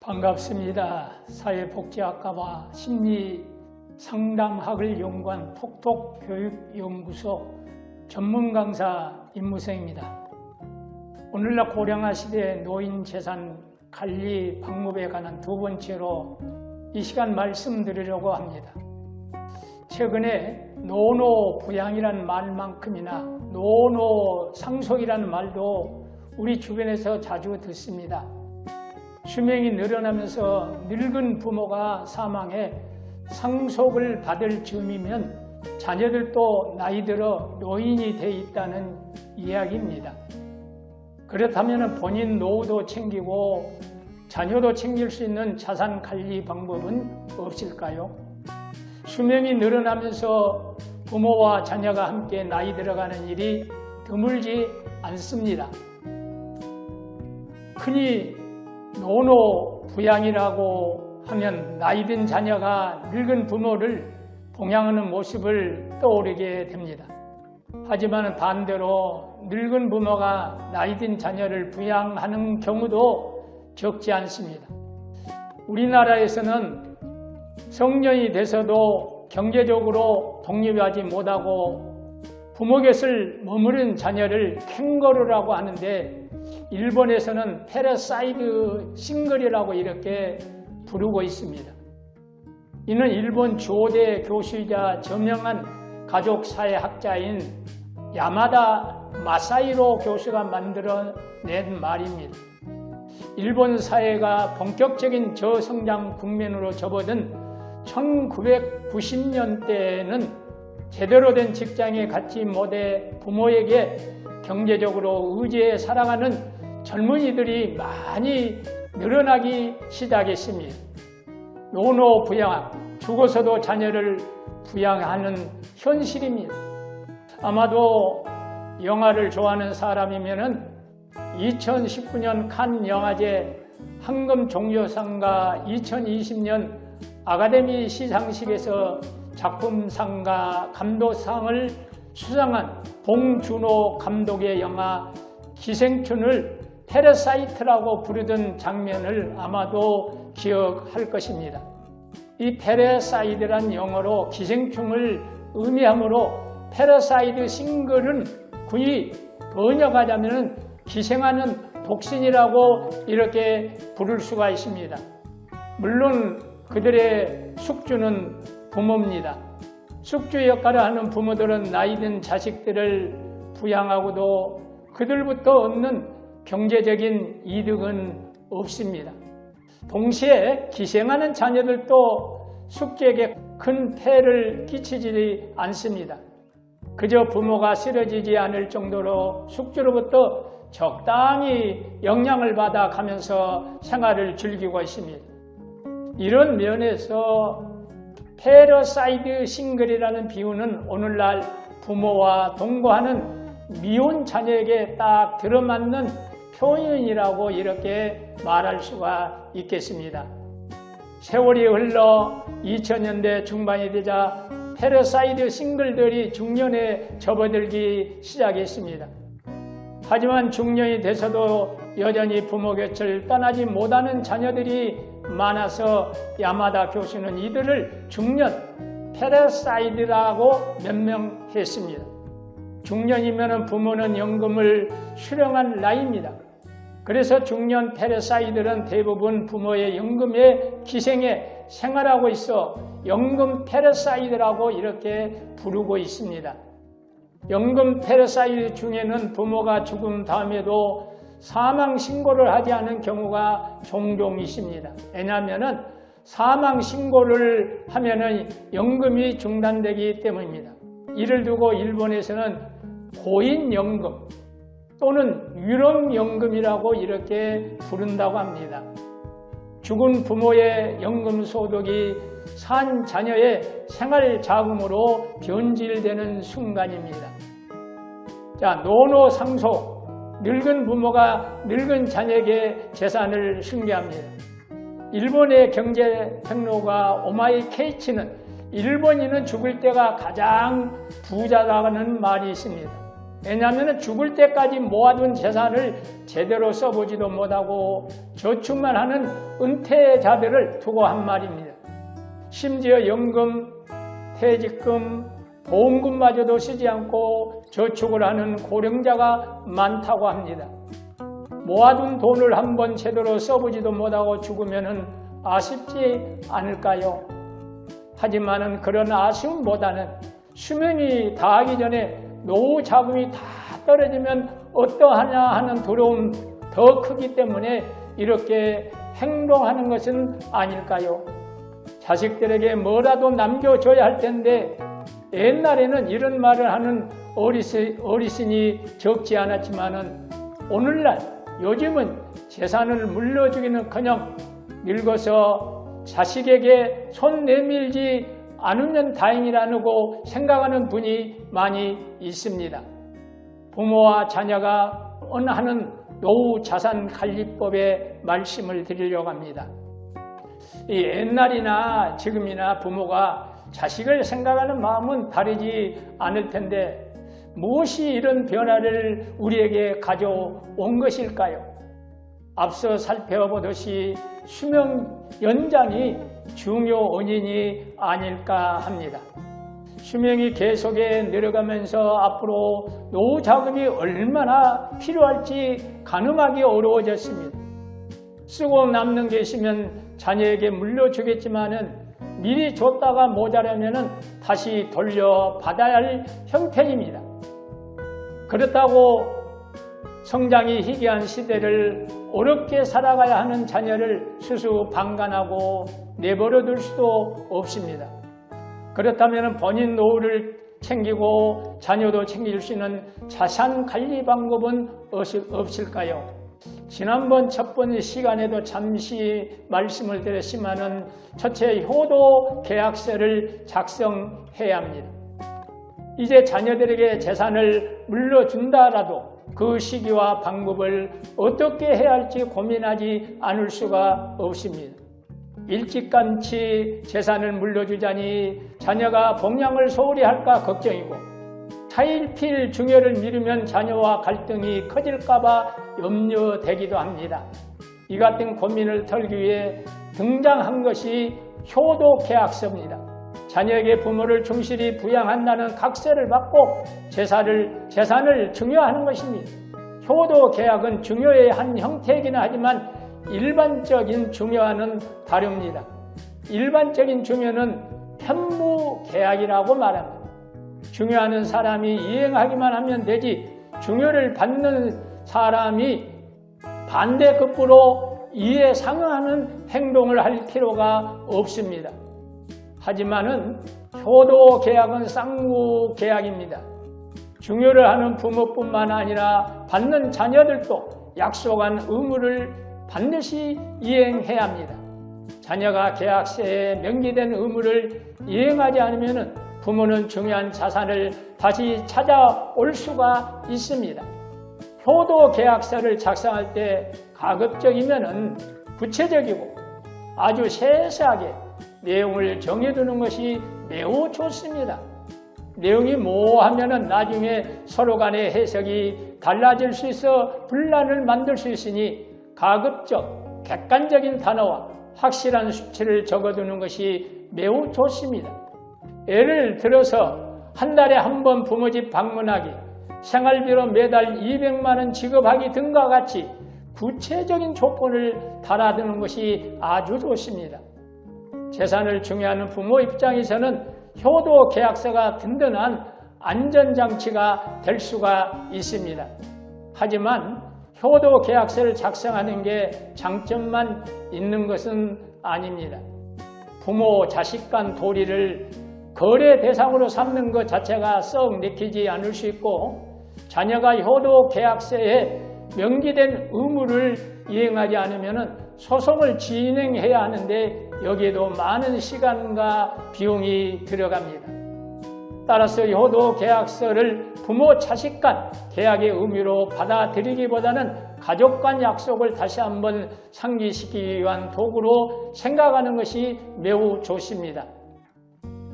반갑습니다. 사회복지학과와 심리 상담학을 연구한 톡톡교육연구소 전문 강사 임무생입니다. 오늘날 고령화 시대의 노인 재산 관리 방법에 관한 두 번째로 이 시간 말씀드리려고 합니다. 최근에 노노 부양이라는 말만큼이나 노노 상속이라는 말도 우리 주변에서 자주 듣습니다. 수명이 늘어나면서 늙은 부모가 사망해 상속을 받을 즈음이면 자녀들도 나이 들어 노인이 돼 있다는 이야기입니다. 그렇다면 본인 노후도 챙기고 자녀도 챙길 수 있는 자산 관리 방법은 없을까요? 수명이 늘어나면서 부모와 자녀가 함께 나이 들어가는 일이 드물지 않습니다. 흔히 노노 부양이라고 하면 나이든 자녀가 늙은 부모를 봉양하는 모습을 떠오르게 됩니다. 하지만 반대로 늙은 부모가 나이든 자녀를 부양하는 경우도 적지 않습니다. 우리나라에서는 성년이 돼서도 경제적으로 독립하지 못하고 부모 곁을 머무른 자녀를 캥거루라고 하는데 일본에서는 페라사이드 싱글이라고 이렇게 부르고 있습니다. 이는 일본 조대 교수이자 저명한 가족사회학자인 야마다 마사이로 교수가 만들어낸 말입니다. 일본 사회가 본격적인 저성장 국면으로 접어든 1990년대에는 제대로 된 직장에 갖지 못해 부모에게 경제적으로 의지해 살아가는 젊은이들이 많이 늘어나기 시작했습니다. 노노 부양, 죽어서도 자녀를 부양하는 현실입니다. 아마도 영화를 좋아하는 사람이면은 2019년 칸 영화제 황금 종려상과 2020년 아카데미 시상식에서 작품상과 감독상을 수상한 봉준호 감독의 영화 기생충을 페르사이트라고 부르던 장면을 아마도 기억할 것입니다. 이 페르사이드란 영어로 기생충을 의미하므로 페르사이드 싱글은 구이 번역하자면 기생하는 독신이라고 이렇게 부를 수가 있습니다. 물론 그들의 숙주는 부모입니다. 숙주 역할을 하는 부모들은 나이든 자식들을 부양하고도 그들부터 얻는 경제적인 이득은 없습니다. 동시에 기생하는 자녀들도 숙주에게 큰 폐를 끼치지 않습니다. 그저 부모가 쓰러지지 않을 정도로 숙주로부터 적당히 영향을 받아 가면서 생활을 즐기고 있습니다. 이런 면에서 페러사이드 싱글이라는 비유는 오늘날 부모와 동거하는 미혼 자녀에게 딱 들어맞는 표현이라고 이렇게 말할 수가 있겠습니다. 세월이 흘러 2000년대 중반이 되자 페러사이드 싱글들이 중년에 접어들기 시작했습니다. 하지만 중년이 돼서도 여전히 부모 곁을 떠나지 못하는 자녀들이 많아서 야마다 교수는 이들을 중년 페러사이드라고 명명했습니다. 중년이면 부모는 연금을 수령한 나이입니다. 그래서 중년 페르사이들은 대부분 부모의 연금에 기생해 생활하고 있어 연금 페르사이드라고 이렇게 부르고 있습니다. 연금 페르사이드 중에는 부모가 죽은 다음에도 사망 신고를 하지 않은 경우가 종종 있습니다. 왜냐하면 사망 신고를 하면 연금이 중단되기 때문입니다. 이를 두고 일본에서는 고인연금 또는 유령연금이라고 이렇게 부른다고 합니다. 죽은 부모의 연금 소득이 산 자녀의 생활 자금으로 변질되는 순간입니다. 자, 노노 상속. 늙은 부모가 늙은 자녀에게 재산을 승계합니다. 일본의 경제 평론가 오마이 케이치는 일본인은 죽을 때가 가장 부자라는 말이 있습니다. 왜냐하면 죽을 때까지 모아둔 재산을 제대로 써보지도 못하고 저축만 하는 은퇴자들을 두고 한 말입니다. 심지어 연금, 퇴직금, 보험금마저도 쓰지 않고 저축을 하는 고령자가 많다고 합니다. 모아둔 돈을 한번 제대로 써보지도 못하고 죽으면 아쉽지 않을까요? 하지만은 그런 아쉬움보다는 수명이 다하기 전에 노후 자금이 다 떨어지면 어떠하냐 하는 두려움 더 크기 때문에 이렇게 행동하는 것은 아닐까요? 자식들에게 뭐라도 남겨줘야 할 텐데 옛날에는 이런 말을 하는 어리스, 어리신이 적지 않았지만은 오늘날 요즘은 재산을 물려주기는 커녕 늙어서 자식에게 손 내밀지 않으면 다행이라고 생각하는 분이 많이 있습니다. 부모와 자녀가 언하는 노후 자산 관리법의 말씀을 드리려고 합니다. 이 옛날이나 지금이나 부모가 자식을 생각하는 마음은 다르지 않을 텐데 무엇이 이런 변화를 우리에게 가져온 것일까요? 앞서 살펴보듯이 수명 연장이 중요 원인이 아닐까 합니다. 수명이 계속해 늘어가면서 앞으로 노후 자금이 얼마나 필요할지 가늠하기 어려워졌습니다. 쓰고 남는 게 있으면 자녀에게 물려주겠지만은 미리 줬다가 모자라면은 다시 돌려받아야 할 형편입니다. 그렇다고 성장이 희귀한 시대를 어렵게 살아가야 하는 자녀를 수수 방관하고 내버려 둘 수도 없습니다. 그렇다면 본인 노후를 챙기고 자녀도 챙길 수 있는 자산 관리 방법은 없을까요? 지난번 첫 번째 시간에도 잠시 말씀을 드렸지만은 첫째 효도 계약서를 작성해야 합니다. 이제 자녀들에게 재산을 물려준다라도 그 시기와 방법을 어떻게 해야 할지 고민하지 않을 수가 없습니다. 일찍감치 재산을 물려주자니 자녀가 봉양을 소홀히 할까 걱정이고 차일필 중요를 미루면 자녀와 갈등이 커질까봐 염려되기도 합니다. 이 같은 고민을 털기 위해 등장한 것이 효도 계약서입니다. 자녀에게 부모를 충실히 부양한다는 각서를 받고 재산을, 재산을 증여하는 것입니다. 효도 계약은 증여의 한 형태이긴 하지만 일반적인 증여와는 다릅니다. 일반적인 증여는 편무 계약이라고 말합니다. 중요하는 사람이 이행하기만 하면 되지 중요를 받는 사람이 반대급부로 이에 상응하는 행동을 할 필요가 없습니다. 하지만은 효도 계약은 쌍무 계약입니다. 중요를 하는 부모뿐만 아니라 받는 자녀들도 약속한 의무를 반드시 이행해야 합니다. 자녀가 계약서에 명기된 의무를 이행하지 않으면 부모는 중요한 자산을 다시 찾아올 수가 있습니다. 효도 계약서를 작성할 때 가급적이면 구체적이고 아주 세세하게 내용을 정해두는 것이 매우 좋습니다. 내용이 뭐하면은 나중에 서로 간의 해석이 달라질 수 있어 분란을 만들 수 있으니 가급적 객관적인 단어와 확실한 수치를 적어두는 것이 매우 좋습니다. 예를 들어서 한 달에 한 번 부모 집 방문하기, 생활비로 매달 200만 원 지급하기 등과 같이 구체적인 조건을 달아두는 것이 아주 좋습니다. 재산을 중요하는 부모 입장에서는 효도 계약서가 든든한 안전장치가 될 수가 있습니다. 하지만 효도 계약서를 작성하는 게 장점만 있는 것은 아닙니다. 부모 자식 간 도리를 거래 대상으로 삼는 것 자체가 썩 내키지 않을 수 있고 자녀가 효도 계약서에 명기된 의무를 이행하지 않으면 소송을 진행해야 하는데 여기에도 많은 시간과 비용이 들어갑니다. 따라서 효도 계약서를 부모 자식 간 계약의 의미로 받아들이기보다는 가족 간 약속을 다시 한번 상기시키기 위한 도구로 생각하는 것이 매우 좋습니다.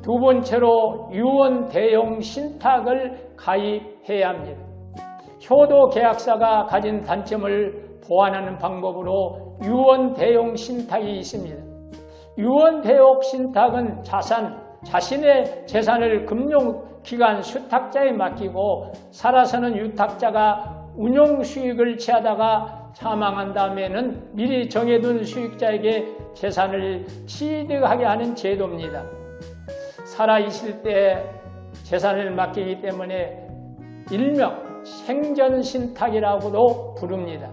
두 번째로 유언 대용 신탁을 가입해야 합니다. 효도 계약사가 가진 단점을 보완하는 방법으로 유언 대용 신탁이 있습니다. 유언 대용 신탁은 자산, 자신의 재산을 금융기관 수탁자에 맡기고 살아서는 유탁자가 운용 수익을 취하다가 사망한 다음에는 미리 정해둔 수익자에게 재산을 취득하게 하는 제도입니다. 살아 있을 때 재산을 맡기기 때문에 일명 생전신탁이라고도 부릅니다.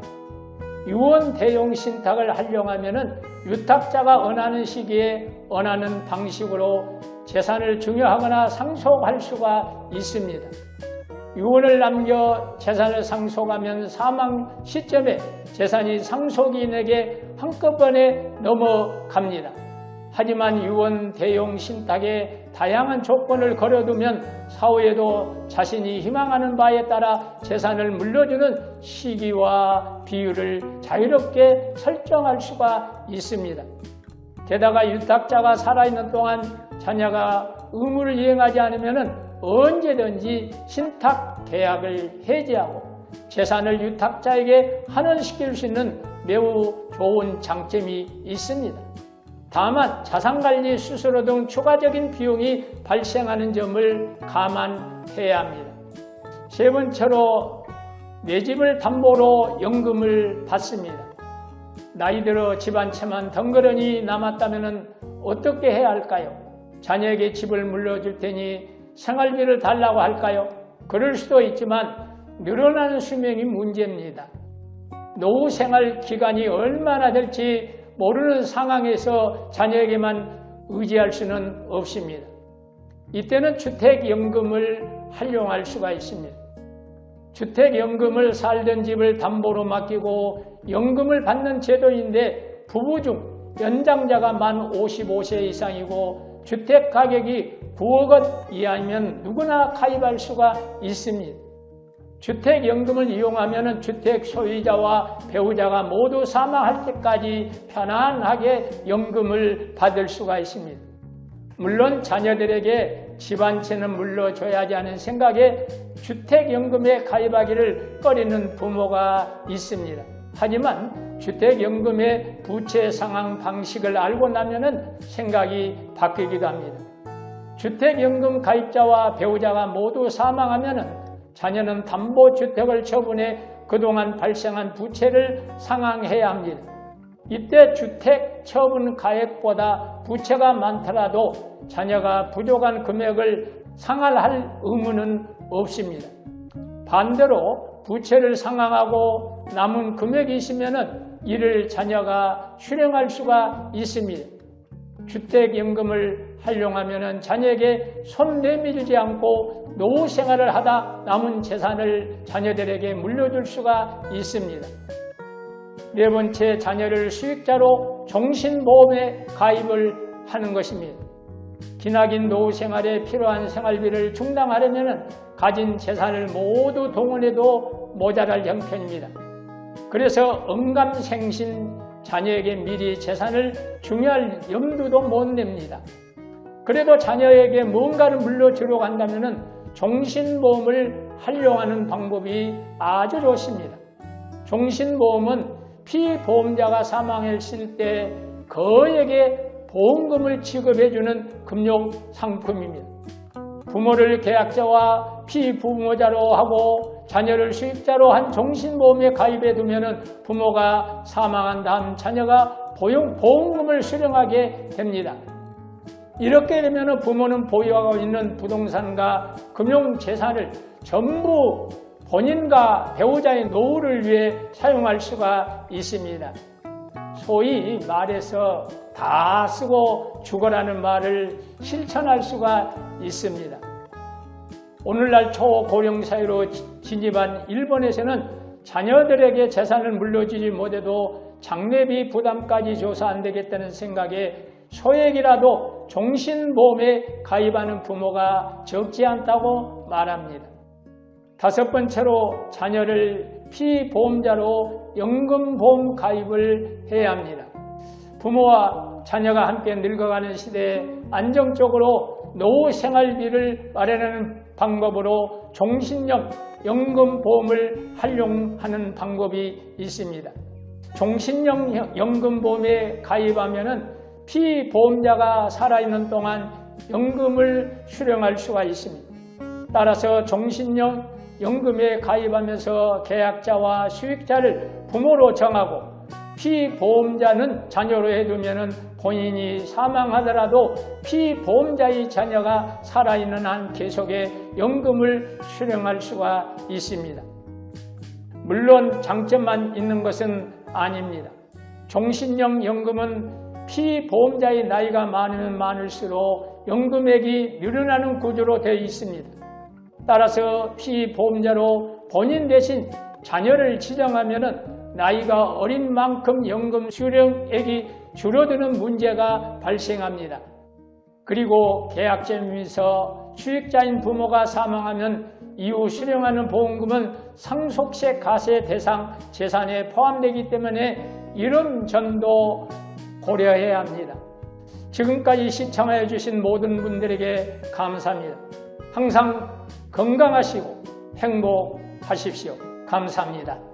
유언 대용 신탁을 활용하면 유탁자가 원하는 시기에 원하는 방식으로 재산을 증여하거나 상속할 수가 있습니다. 유언을 남겨 재산을 상속하면 사망 시점에 재산이 상속인에게 한꺼번에 넘어갑니다. 하지만 유언 대용 신탁에 다양한 조건을 걸어두면 사후에도 자신이 희망하는 바에 따라 재산을 물려주는 시기와 비율을 자유롭게 설정할 수가 있습니다. 게다가 유탁자가 살아있는 동안 자녀가 의무를 이행하지 않으면 언제든지 신탁 계약을 해지하고 재산을 유탁자에게 환원시킬 수 있는 매우 좋은 장점이 있습니다. 다만 자산관리 수수료 등 추가적인 비용이 발생하는 점을 감안해야 합니다. 세 번째로 내 집을 담보로 연금을 받습니다. 나이 들어 집한 채만 덩그러니 남았다면 어떻게 해야 할까요? 자녀에게 집을 물려줄 테니 생활비를 달라고 할까요? 그럴 수도 있지만 늘어나는 수명이 문제입니다. 노후 생활 기간이 얼마나 될지 모르는 상황에서 자녀에게만 의지할 수는 없습니다. 이때는 주택연금을 활용할 수가 있습니다. 주택연금을 살던 집을 담보로 맡기고 연금을 받는 제도인데 부부 중 연장자가 만 55세 이상이고 주택 가격이 9억 원 이하면 누구나 가입할 수가 있습니다. 주택연금을 이용하면 주택 소유자와 배우자가 모두 사망할 때까지 편안하게 연금을 받을 수가 있습니다. 물론 자녀들에게 집한 채는 물려줘야지 하는 생각에 주택연금에 가입하기를 꺼리는 부모가 있습니다. 하지만 주택연금의 부채 상황 방식을 알고 나면 생각이 바뀌기도 합니다. 주택연금 가입자와 배우자가 모두 사망하면 자녀는 담보주택을 처분해 그동안 발생한 부채를 상환해야 합니다. 이때 주택 처분 가액보다 부채가 많더라도 자녀가 부족한 금액을 상환할 의무는 없습니다. 반대로 부채를 상환하고 남은 금액이 있으면 이를 자녀가 수령할 수가 있습니다. 주택연금을 활용하면 자녀에게 손 내밀지 않고 노후 생활을 하다 남은 재산을 자녀들에게 물려줄 수가 있습니다. 네 번째, 자녀를 수익자로 종신보험에 가입을 하는 것입니다. 기나긴 노후 생활에 필요한 생활비를 충당하려면 가진 재산을 모두 동원해도 모자랄 형편입니다. 그래서 응감생신 자녀에게 미리 재산을 중요할 염두도 못 냅니다. 그래도 자녀에게 뭔가를 물려주려고 한다면 종신보험을 활용하는 방법이 아주 좋습니다. 종신보험은 피보험자가 사망했을 때 그에게 보험금을 지급해주는 금융 상품입니다. 부모를 계약자와 피부모자로 하고 자녀를 수입자로 한 종신보험에 가입해 두면 부모가 사망한 다음 자녀가 보험금을 수령하게 됩니다. 이렇게 되면 부모는 보유하고 있는 부동산과 금융재산을 전부 본인과 배우자의 노후를 위해 사용할 수가 있습니다. 소위 말해서 다 쓰고 죽어라는 말을 실천할 수가 있습니다. 오늘날 초고령 사회로 진입한 일본에서는 자녀들에게 재산을 물려주지 못해도 장례비 부담까지 조사 안 되겠다는 생각에 소액이라도 종신보험에 가입하는 부모가 적지 않다고 말합니다. 다섯 번째로 자녀를 피보험자로 연금보험 가입을 해야 합니다. 부모와 자녀가 함께 늙어가는 시대에 안정적으로 노후 생활비를 마련하는 방법으로 종신형 연금보험을 활용하는 방법이 있습니다. 종신형 연금보험에 가입하면은 피보험자가 살아있는 동안 연금을 수령할 수가 있습니다. 따라서 종신형 연금에 가입하면서 계약자와 수익자를 부모로 정하고 피보험자는 자녀로 해두면 본인이 사망하더라도 피보험자의 자녀가 살아있는 한 계속해 연금을 수령할 수가 있습니다. 물론 장점만 있는 것은 아닙니다. 종신형 연금은 피보험자의 나이가 많으면 많을수록 연금액이 늘어나는 구조로 되어 있습니다. 따라서 피보험자로 본인 대신 자녀를 지정하면 나이가 어린 만큼 연금 수령액이 줄어드는 문제가 발생합니다. 그리고 계약점에서 수익자인 부모가 사망하면 이후 수령하는 보험금은 상속세 가세 대상 재산에 포함되기 때문에 이런 점도 고려해야 합니다. 지금까지 시청해 주신 모든 분들에게 감사합니다. 항상 건강하시고 행복하십시오. 감사합니다.